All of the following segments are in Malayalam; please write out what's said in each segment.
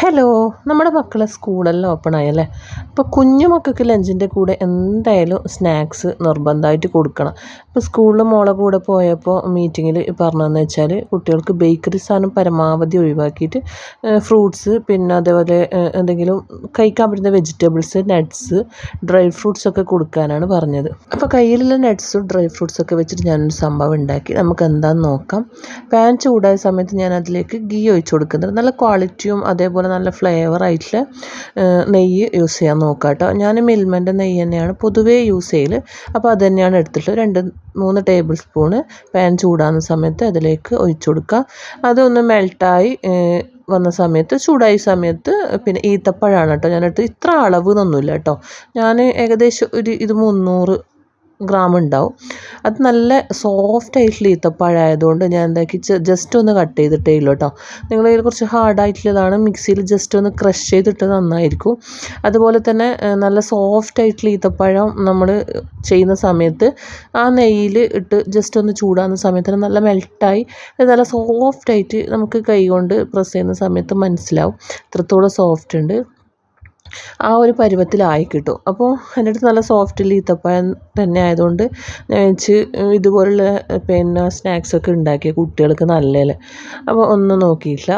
ഹലോ നമ്മുടെ മക്കളെ സ്കൂളെല്ലാം ഓപ്പൺ ആയല്ലേ? അപ്പോൾ കുഞ്ഞു മക്കൾക്ക് ലഞ്ചിന്റെ കൂടെ എന്തായാലും സ്നാക്സ് നിർബന്ധമായിട്ട് കൊടുക്കണം. ഇപ്പോൾ സ്കൂളിൽ മോളെ കൂടെ പോയപ്പോൾ മീറ്റിങ്ങിൽ പറഞ്ഞതെന്ന് വെച്ചാൽ കുട്ടികൾക്ക് ബേക്കറി സാധനം പരമാവധി ഒഴിവാക്കിയിട്ട് ഫ്രൂട്ട്സ് പിന്നെ അതേപോലെ എന്തെങ്കിലും കഴിക്കാൻ പറ്റുന്ന വെജിറ്റബിൾസ് നട്ട്സ് ഡ്രൈ ഫ്രൂട്ട്സ് ഒക്കെ കൊടുക്കാനാണ് പറഞ്ഞത്. അപ്പോൾ കയ്യിലുള്ള നട്ട്സും ഡ്രൈ ഫ്രൂട്ട്സ് ഒക്കെ വെച്ചിട്ട് ഞാനൊരു സംഭവം ഉണ്ടാക്കി. നമുക്ക് എന്താണെന്ന് നോക്കാം. പാൻ ചൂടായ സമയത്ത് ഞാൻ അതിലേക്ക് ഗീ ഒഴിച്ച് കൊടുക്കുന്നുണ്ട്. നല്ല ക്വാളിറ്റിയും അതേപോലെ നല്ല ഫ്ലേവർ ആയിട്ടുള്ള നെയ്യ് യൂസ് ചെയ്യാൻ നോക്കാം കേട്ടോ ഞാൻ മിൽമന്റെ നെയ്യ് തന്നെയാണ് പൊതുവേ യൂസ് ചെയ്യൽ അപ്പോൾ അത് തന്നെയാണ് എടുത്തിട്ടുള്ളത്. രണ്ട് മൂന്ന് ടേബിൾ സ്പൂണ് പാൻ ചൂടാകുന്ന സമയത്ത് അതിലേക്ക് ഒഴിച്ചു കൊടുക്കുക. അതൊന്ന് മെൽട്ടായി വന്ന സമയത്ത് ചൂടായ സമയത്ത് പിന്നെ ഈത്തപ്പഴമാണ് കേട്ടോ. ഞാൻ എടുത്ത് ഇത്ര അളവ് എന്നൊന്നുമില്ല കേട്ടോ. ഞാൻ ഏകദേശം ഒരു ഇത് മുന്നൂറ് ഗ്രാം ഉണ്ടാവും. അത് നല്ല സോഫ്റ്റ് ആയിട്ടുള്ള ഈത്തപ്പഴമായതുകൊണ്ട് ഞാൻ എന്താക്കി ജസ്റ്റ് ഒന്ന് കട്ട് ചെയ്തിട്ടേ ഉള്ളൂ കേട്ടോ നിങ്ങൾ കുറച്ച് ഹാർഡായിട്ടുള്ളതാണ് മിക്സിയിൽ ജസ്റ്റ് ഒന്ന് ക്രഷ് ചെയ്തിട്ട് നന്നായിരിക്കും. അതുപോലെ തന്നെ നല്ല സോഫ്റ്റ് ആയിട്ടുള്ള ഈത്തപ്പഴം നമ്മൾ ചെയ്യുന്ന സമയത്ത് ആ നെയ്യിൽ ഇട്ട് ജസ്റ്റ് ഒന്ന് ചൂടാകുന്ന സമയത്ത് തന്നെ നല്ല മെൽട്ടായി നല്ല സോഫ്റ്റായിട്ട് നമുക്ക് കൈ കൊണ്ട് പ്രസ് ചെയ്യുന്ന സമയത്ത് മനസ്സിലാവും. ഇത്രത്തോളം സോഫ്റ്റ് ഉണ്ട്. ആ ഒരു പരുവത്തിലായി കിട്ടും. അപ്പോൾ എന്റെ അടുത്ത് നല്ല സോഫ്റ്റിൽ ഈത്തപ്പഴം തന്നെ ആയതുകൊണ്ട് ഞാൻ വെച്ച് ഇതുപോലുള്ള പിന്നെ സ്നാക്സൊക്കെ ഉണ്ടാക്കിയ കുട്ടികൾക്ക് നല്ലതല്ലേ അപ്പോൾ ഒന്നും നോക്കിയില്ല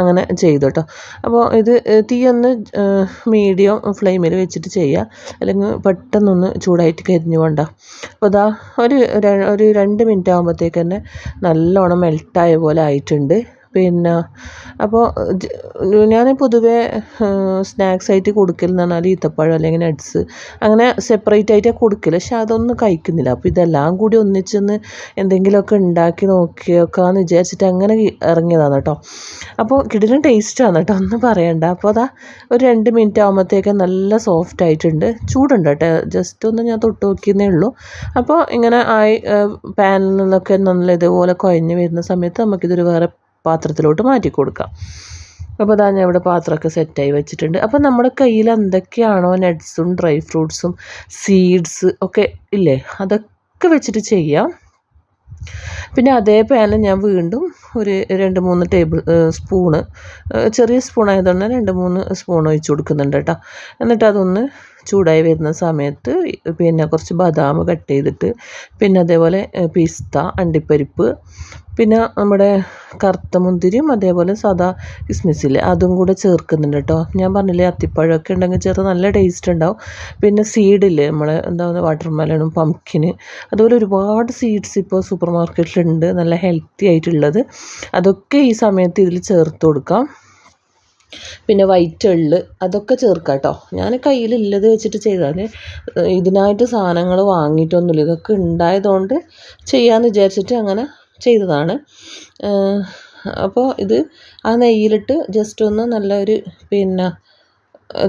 അങ്ങനെ ചെയ്തു കേട്ടോ അപ്പോൾ ഇത് തീയൊന്ന് മീഡിയം ഫ്ലെയിമിൽ വെച്ചിട്ട് ചെയ്യുക അല്ലെങ്കിൽ പെട്ടെന്നൊന്ന് ചൂടായിട്ട് കരിഞ്ഞു കൊണ്ട അപ്പോൾ ഇതാ ഒരു ഒരു രണ്ട് മിനിറ്റ് ആകുമ്പോഴത്തേക്ക് തന്നെ നല്ലോണം മെൽട്ടായ പോലെ ആയിട്ടുണ്ട്. പിന്നെ അപ്പോൾ ഞാൻ പൊതുവേ സ്നാക്സ് ആയിട്ട് കൊടുക്കലെന്ന് പറഞ്ഞാൽ ഈത്തപ്പഴം അല്ലെങ്കിൽ നട്ട്സ് അങ്ങനെ സെപ്പറേറ്റ് ആയിട്ടാണ് കൊടുക്കൽ പക്ഷെ അതൊന്നും കഴിക്കുന്നില്ല. അപ്പോൾ ഇതെല്ലാം കൂടി ഒന്നിച്ചൊന്ന് എന്തെങ്കിലുമൊക്കെ ഉണ്ടാക്കി നോക്കിയേക്കാന്ന് വിചാരിച്ചിട്ട് അങ്ങനെ ഇറങ്ങിയതാണ് കേട്ടോ. അപ്പോൾ കിടിലും ടേസ്റ്റാണ് കേട്ടോ. ഒന്നും പറയണ്ട. അപ്പോൾ അതാ ഒരു രണ്ട് മിനിറ്റ് ആകുമ്പോഴത്തേക്ക് നല്ല സോഫ്റ്റ് ആയിട്ടുണ്ട്. ചൂടുണ്ട് കേട്ടോ. ജസ്റ്റ് ഒന്ന് ഞാൻ തൊട്ട് നോക്കിയെന്നേ ഉള്ളൂ. അപ്പോൾ ഇങ്ങനെ ആയി പാനിൽ നിന്നൊക്കെ നല്ല ഇതുപോലെ കുഴഞ്ഞ് വരുന്ന സമയത്ത് നമുക്കിതൊരു വേറെ പാത്രത്തിലോട്ട് മാറ്റി കൊടുക്കാം. അപ്പോൾ അതാ ഞാൻ ഇവിടെ പാത്രമൊക്കെ സെറ്റായി വെച്ചിട്ടുണ്ട്. അപ്പോൾ നമ്മുടെ കയ്യിൽ എന്തൊക്കെയാണോ നട്ട്സും ഡ്രൈ ഫ്രൂട്ട്സും സീഡ്സ് ഒക്കെ ഇല്ലേ? അതൊക്കെ വെച്ചിട്ട് ചെയ്യാം. പിന്നെ അതേ പാനിൽ ഞാൻ വീണ്ടും ഒരു രണ്ട് മൂന്ന് ടേബിൾ സ്പൂണ് ചെറിയ സ്പൂൺ ആയതുകൊണ്ട് രണ്ട് മൂന്ന് സ്പൂൺ ഒഴിച്ച് കൊടുക്കുന്നുണ്ട് കേട്ടോ. എന്നിട്ട് അതൊന്ന് ചൂടായി വരുന്ന സമയത്ത് പിന്നെ കുറച്ച് ബദാം കട്ട് ചെയ്തിട്ട് പിന്നെ അതേപോലെ പിസ്ത അണ്ടിപ്പരിപ്പ് പിന്നെ നമ്മുടെ കറുത്ത മുന്തിരിയും അതേപോലെ സാദാ കിസ്മിസില്ലേ അതും കൂടെ ചേർക്കുന്നുണ്ട് കേട്ടോ. ഞാൻ പറഞ്ഞില്ലേ അത്തിപ്പഴമൊക്കെ ഉണ്ടെങ്കിൽ ചേർത്ത് നല്ല ടേസ്റ്റ് ഉണ്ടാവും. പിന്നെ സീഡില്ലേ നമ്മളെ എന്താ വാട്ടർ മെലണും പംകിന് അതുപോലെ ഒരുപാട് സീഡ്സ് ഇപ്പോൾ സൂപ്പർ മാർക്കറ്റിലുണ്ട് നല്ല ഹെൽത്തി ആയിട്ടുള്ളത്. അതൊക്കെ ഈ സമയത്ത് ഇതിൽ ചേർത്ത് കൊടുക്കാം. പിന്നെ വൈറ്റ് എള്ള് അതൊക്കെ ചേർക്കാം കേട്ടോ ഞാൻ കയ്യിലുള്ളത് വെച്ചിട്ട് ചെയ്താൽ ഇതിനായിട്ട് സാധനങ്ങൾ വാങ്ങിയിട്ടൊന്നുമില്ല. ഇതൊക്കെ ഉണ്ടായതുകൊണ്ട് ചെയ്യാമെന്ന് വിചാരിച്ചിട്ട് അങ്ങനെ ചെയ്തതാണ്. അപ്പോൾ ഇത് ആ നെയ്യിലിട്ട് ജസ്റ്റ് ഒന്ന് നല്ലൊരു പിന്നെ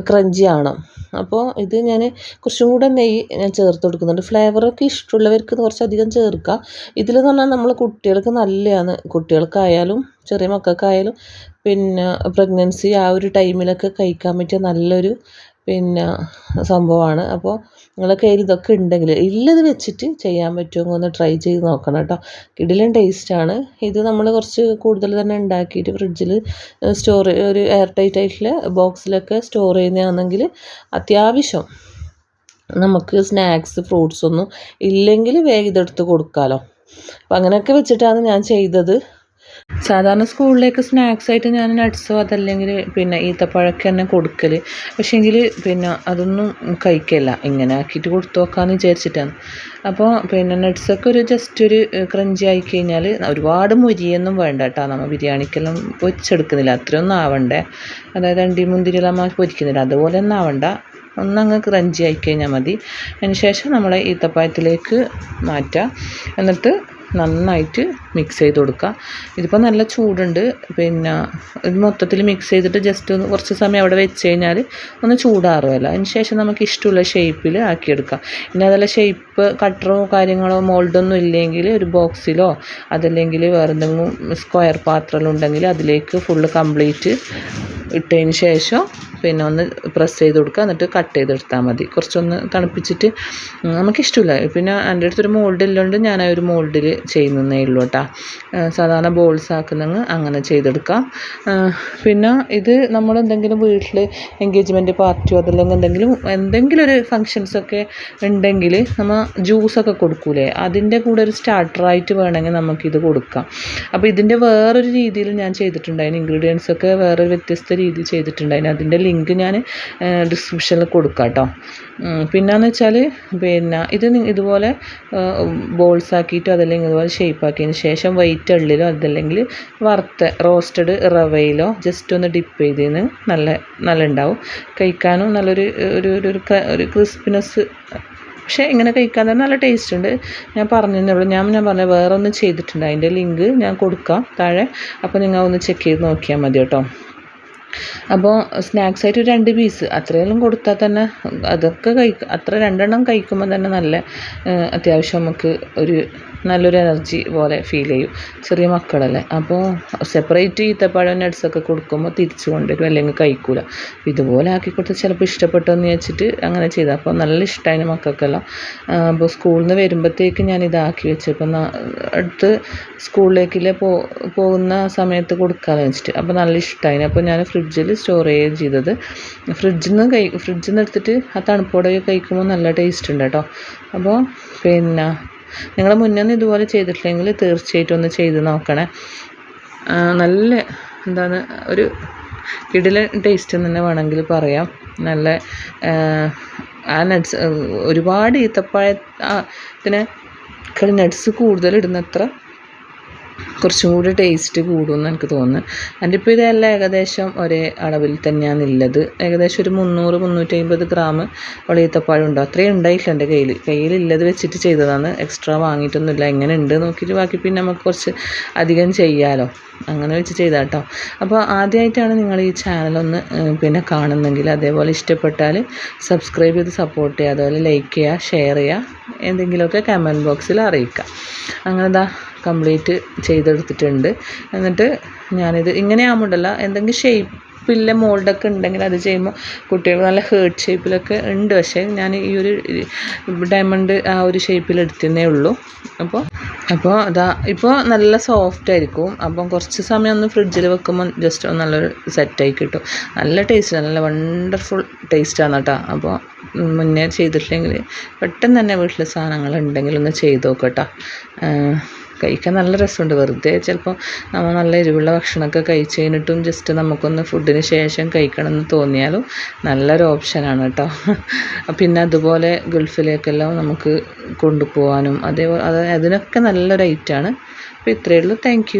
ക്രഞ്ചി ആവണം അപ്പോൾ ഇത് ഞാൻ കുറച്ചും കൂടെ നെയ്യ് ഞാൻ ചേർത്ത് കൊടുക്കുന്നുണ്ട്. ഫ്ലേവറൊക്കെ ഇഷ്ടമുള്ളവർക്ക് കുറച്ചധികം ചേർക്കാം. ഇതിലെന്ന് പറഞ്ഞാൽ നമ്മൾ കുട്ടികൾക്ക് നല്ലതാണ്. കുട്ടികൾക്കായാലും ചെറിയ മക്കൾക്കായാലും പിന്നെ പ്രഗ്നൻസി ആ ഒരു ടൈമിലൊക്കെ കഴിക്കാൻ പറ്റിയ നല്ലൊരു പിന്നെ സംഭവമാണ്. അപ്പോൾ നിങ്ങളുടെ കയ്യിൽ ഇതൊക്കെ ഉണ്ടെങ്കിൽ ഉള്ളത് വെച്ചിട്ട് ചെയ്യാൻ പറ്റുമോ? ഒന്ന് ട്രൈ ചെയ്ത് നോക്കണം കേട്ടോ. കിടിലൻ ടേസ്റ്റാണ് ഇത് നമ്മൾ കുറച്ച് കൂടുതൽ തന്നെ ഉണ്ടാക്കിയിട്ട് ഫ്രിഡ്ജിൽ സ്റ്റോർ ഒരു എയർ ടൈറ്റ് ആയിട്ടുള്ള ബോക്സിലൊക്കെ സ്റ്റോർ ചെയ്യുന്നതാണെങ്കിൽ അത്യാവശ്യം നമുക്ക് സ്നാക്സ് ഫ്രൂട്ട്സ് ഒന്നും ഇല്ലെങ്കിൽ വേഗം ഇതെടുത്ത് കൊടുക്കാമല്ലോ അപ്പോൾ അങ്ങനെയൊക്കെ വെച്ചിട്ടാണ് ഞാൻ ചെയ്തത്. സാധാരണ സ്കൂളിലേക്ക് സ്നാക്സ് ആയിട്ട് ഞാൻ നട്ട്സോ അതല്ലെങ്കിൽ പിന്നെ ഈത്തപ്പഴമൊക്കെ തന്നെ കൊടുക്കൽ പക്ഷേങ്കിൽ പിന്നെ അതൊന്നും കഴിക്കില്ല. ഇങ്ങനെ ആക്കിയിട്ട് കൊടുത്തു നോക്കാമെന്ന് വിചാരിച്ചിട്ടാണ്. അപ്പോൾ പിന്നെ നട്ട്സൊക്കെ ഒരു ജസ്റ്റ് ഒരു ക്രഞ്ചി ആയി കഴിഞ്ഞാൽ ഒരുപാട് മുരിയൊന്നും വേണ്ട കേട്ടോ നമ്മൾ ബിരിയാണിക്കെല്ലാം പൊരിച്ചെടുക്കുന്നില്ല. അത്രയൊന്നും ആവണ്ടേ. അതായത് അണ്ടി മുന്തിരിയെല്ലാം പൊരിക്കുന്നില്ല. അതുപോലെ ഒന്നും ആവണ്ട. ഒന്നങ്ങ് ക്രഞ്ചി ആയി കഴിഞ്ഞാൽ മതി. അതിന് ശേഷം നമ്മളെ ഈത്തപ്പഴത്തിലേക്ക് മാറ്റുക എന്നിട്ട് നന്നായിട്ട് മിക്സ് ചെയ്ത് കൊടുക്കുക. ഇതിപ്പോൾ നല്ല ചൂടുണ്ട്. പിന്നെ ഇത് മൊത്തത്തിൽ മിക്സ് ചെയ്തിട്ട് ജസ്റ്റ് ഒന്ന് കുറച്ച് സമയം അവിടെ വെച്ച് കഴിഞ്ഞാൽ ഒന്ന് ചൂടാറുമല്ലോ. അതിന് ശേഷം നമുക്ക് ഇഷ്ടമുള്ള ഷേപ്പിൽ ആക്കിയെടുക്കാം. ഇനി അതല്ല ഷേപ്പ് കട്ടറോ കാര്യങ്ങളോ മോൾഡൊന്നും ഇല്ലെങ്കിൽ ഒരു ബോക്സിലോ അതല്ലെങ്കിൽ വേറെ എന്തെങ്കിലും സ്ക്വയർ പാത്രമുണ്ടെങ്കിൽ അതിലേക്ക് ഫുള്ള് കംപ്ലീറ്റ് ഇട്ടതിന് ശേഷം പിന്നെ ഒന്ന് പ്രസ് ചെയ്ത് കൊടുക്കുക. എന്നിട്ട് കട്ട് ചെയ്തെടുത്താൽ മതി. കുറച്ചൊന്ന് തണുപ്പിച്ചിട്ട് നമുക്ക് നമുക്കിഷ്ടമില്ല. പിന്നെ എന്റെ അടുത്തൊരു മോൾഡ് ഉള്ളതുകൊണ്ട് ഞാൻ ആ ഒരു മോൾഡിൽ ചെയ്യുന്നേ ഉള്ളൂ കേട്ടോ സാധാരണ ബോൾസ് ആക്കുന്നെങ്കിൽ അങ്ങനെ ചെയ്തെടുക്കാം. പിന്നെ ഇത് നമ്മൾ എന്തെങ്കിലും വീട്ടിൽ എൻഗേജ്മെന്റ് പാർട്ടിയോ അതല്ലെങ്കിൽ എന്തെങ്കിലും എന്തെങ്കിലും ഒരു ഫങ്ഷൻസൊക്കെ ഉണ്ടെങ്കിൽ നമ്മൾ ജ്യൂസൊക്കെ കൊടുക്കൂലേ? അതിന്റെ കൂടെ ഒരു സ്റ്റാർട്ടറായിട്ട് വേണമെങ്കിൽ നമുക്കിത് കൊടുക്കാം. അപ്പോൾ ഇതിന്റെ വേറൊരു രീതിയിൽ ഞാൻ ചെയ്തിട്ടുണ്ടായിരുന്നു. ഇൻഗ്രീഡിയൻസ് ഒക്കെ വേറെ വ്യത്യസ്ത രീതിയിൽ ചെയ്തിട്ടുണ്ടായിരുന്നു. അതിന്റെ ലിങ്ക് ഞാൻ ഡിസ്ക്രിപ്ഷനിൽ കൊടുക്കാം കേട്ടോ പിന്നെയെന്ന് വെച്ചാൽ പിന്നെ ഇത് ഇതുപോലെ ബോൾസ് ആക്കിയിട്ടോ അതല്ലെങ്കിൽ ഇതുപോലെ ഷേപ്പ് ആക്കിയതിന് ശേഷം വൈറ്റ് ഉള്ളിലോ അതല്ലെങ്കിൽ വറുത്ത റോസ്റ്റഡ് റവയിലോ ജസ്റ്റ് ഒന്ന് ഡിപ്പ് ചെയ്തതിന് നല്ല നല്ല ഉണ്ടാവും കഴിക്കാനും നല്ലൊരു ഒരു ഒരു ഒരു ക്രിസ്പിനെസ് പക്ഷേ ഇങ്ങനെ കഴിക്കാൻ തന്നെ നല്ല ടേസ്റ്റ് ഉണ്ട്. ഞാൻ പറഞ്ഞതേ ഉള്ളൂ. ഞാൻ ഞാൻ പറഞ്ഞ വേറെ ഒന്ന് ചെയ്തിട്ടുണ്ട് അതിന്റെ ലിങ്ക് ഞാൻ കൊടുക്കാം താഴെ. അപ്പോൾ നിങ്ങൾ ഒന്ന് ചെക്ക് ചെയ്ത് നോക്കിയാൽ മതി കേട്ടോ. അപ്പോൾ സ്നാക്സ് ആയിട്ട് രണ്ട് പീസ് അത്രയെല്ലാം കൊടുത്താൽ തന്നെ അതൊക്കെ കഴിക്കും അത്ര രണ്ടെണ്ണം കഴിക്കുമ്പോൾ തന്നെ നല്ല അത്യാവശ്യം നമുക്ക് ഒരു നല്ലൊരു എനർജി പോലെ ഫീൽ ചെയ്യും ചെറിയ മക്കളല്ലേ. അപ്പോൾ സെപ്പറേറ്റ് ഈത്തപ്പഴം നട്ട്സൊക്കെ കൊടുക്കുമ്പോൾ തിരിച്ചു കൊണ്ടുവരും അല്ലെങ്കിൽ കഴിക്കൂല. ഇതുപോലെ ആക്കി കൊടുത്ത് ചിലപ്പോൾ ഇഷ്ടപ്പെട്ടെന്ന് വെച്ചിട്ട് അങ്ങനെ ചെയ്ത. അപ്പോൾ നല്ല ഇഷ്ടമായി മക്കൾക്കെല്ലാം. അപ്പോൾ സ്കൂളിൽ നിന്ന് വരുമ്പോഴത്തേക്ക് ഞാൻ ഇതാക്കി വെച്ചപ്പോൾ ന- അടുത്ത് സ്കൂളിലേക്കില്ലേ പോ പോകുന്ന സമയത്ത് കൊടുക്കാമെന്ന് വെച്ചിട്ട് അപ്പോൾ നല്ല ഇഷ്ടമായി അപ്പോൾ ഞാൻ ഫ്രിഡ്ജിൽ സ്റ്റോർ ചെയ്യുകയും ചെയ്തത്. ഫ്രിഡ്ജിൽ നിന്ന് കഴി ഫ്രിഡ്ജിൽ നിന്ന് എടുത്തിട്ട് ആ തണുപ്പോടെ കഴിക്കുമ്പോൾ നല്ല ടേസ്റ്റ് ഉണ്ട് കേട്ടോ. അപ്പോൾ പിന്നെ നിങ്ങൾ മുന്നേ ഒന്നും ഇതുപോലെ ചെയ്തിട്ടില്ലെങ്കിൽ തീർച്ചയായിട്ടും ഒന്ന് ചെയ്ത് നോക്കണേ. നല്ല എന്താണ് ഒരു കിടില ടേസ്റ്റ് എന്ന് തന്നെ വേണമെങ്കിൽ പറയാം. നല്ല ആ, നട്ട്സ് ഒരുപാട് ഈത്തപ്പഴത്തിന് നട്ട്സ് കൂടുതൽ ഇടുന്നത്ര കുറച്ചും കൂടി ടേസ്റ്റ് കൂടുമെന്ന് എനിക്ക് തോന്നുന്നു. എന്റെ ഇപ്പോൾ ഇതെല്ലാം ഏകദേശം ഒരേ അളവിൽ തന്നെയാണ് ഉള്ളത്. ഏകദേശം ഒരു മുന്നൂറ് മുന്നൂറ്റി അമ്പത് ഗ്രാം വെളിയത്തപ്പഴം ഉണ്ടോ. അത്രയും ഉണ്ടായില്ല എന്റെ കയ്യിൽ. കയ്യിലുള്ളത് വെച്ചിട്ട് ചെയ്തതാണ്. എക്സ്ട്രാ വാങ്ങിയിട്ടൊന്നുമില്ല. എങ്ങനെ ഉണ്ട് നോക്കിയിട്ട് ബാക്കി പിന്നെ നമുക്ക് കുറച്ച് അധികം ചെയ്യാമല്ലോ അങ്ങനെ വെച്ച് ചെയ്താൽ കേട്ടോ അപ്പോൾ ആദ്യമായിട്ടാണ് നിങ്ങൾ ഈ ചാനലൊന്ന് പിന്നെ കാണുന്നെങ്കിൽ അതേപോലെ ഇഷ്ടപ്പെട്ടാൽ സബ്സ്ക്രൈബ് ചെയ്ത് സപ്പോർട്ട് ചെയ്യുക. അതുപോലെ ലൈക്ക് ചെയ്യുക ഷെയർ ചെയ്യുക. എന്തെങ്കിലുമൊക്കെ കമന്റ് ബോക്സിൽ അറിയിക്കുക. അങ്ങനെ ദാ കംപ്ലീറ്റ് ചെയ്തെടുത്തിട്ടുണ്ട്. എന്നിട്ട് ഞാനിത് ഇങ്ങനെ ആകുമ്പോഴല്ല എന്തെങ്കിലും ഷേപ്പില്ല മോൾഡൊക്കെ ഉണ്ടെങ്കിൽ അത് ചെയ്യുമ്പോൾ കുട്ടികൾ നല്ല ഹേർട്ട് ഷേപ്പിലൊക്കെ ഉണ്ട്. പക്ഷേ ഞാൻ ഈ ഒരു ഡയമണ്ട് ആ ഒരു ഷേപ്പിൽ എടുത്തേ ഉള്ളൂ. അപ്പോൾ അപ്പോൾ അതാ ഇപ്പോൾ നല്ല സോഫ്റ്റ് ആയിരിക്കും. അപ്പം കുറച്ച് സമയം ഒന്ന് ഫ്രിഡ്ജിൽ വെക്കുമ്പോൾ ജസ്റ്റ് ഒന്ന് നല്ലൊരു സെറ്റായി കിട്ടും. നല്ല ടേസ്റ്റ് നല്ല വണ്ടർഫുൾ ടേസ്റ്റാണ് കേട്ടോ അപ്പോൾ മുന്നേ ചെയ്തിട്ടില്ലെങ്കിൽ പെട്ടെന്ന് തന്നെ വീട്ടിൽ സാധനങ്ങൾ ഉണ്ടെങ്കിൽ ഒന്ന് ചെയ്ത് നോക്കട്ടോ കഴിക്കാൻ നല്ല രസമുണ്ട്. വെറുതെ ചിലപ്പോൾ നമ്മൾ നല്ല എരിവുള്ള ഭക്ഷണമൊക്കെ കഴിച്ച് കഴിഞ്ഞിട്ടും ജസ്റ്റ് നമുക്കൊന്ന് ഫുഡിന് ശേഷം കഴിക്കണം എന്ന് തോന്നിയാലും നല്ലൊരു ഓപ്ഷനാണ് കേട്ടോ. പിന്നെ അതുപോലെ ഗൾഫിലേക്കെല്ലാം നമുക്ക് കൊണ്ടുപോകാനും അതേപോലെ അത് അതിനൊക്കെ നല്ലൊരു ഐറ്റാണ് അപ്പോൾ ഇത്രയേ ഉള്ളൂ. താങ്ക്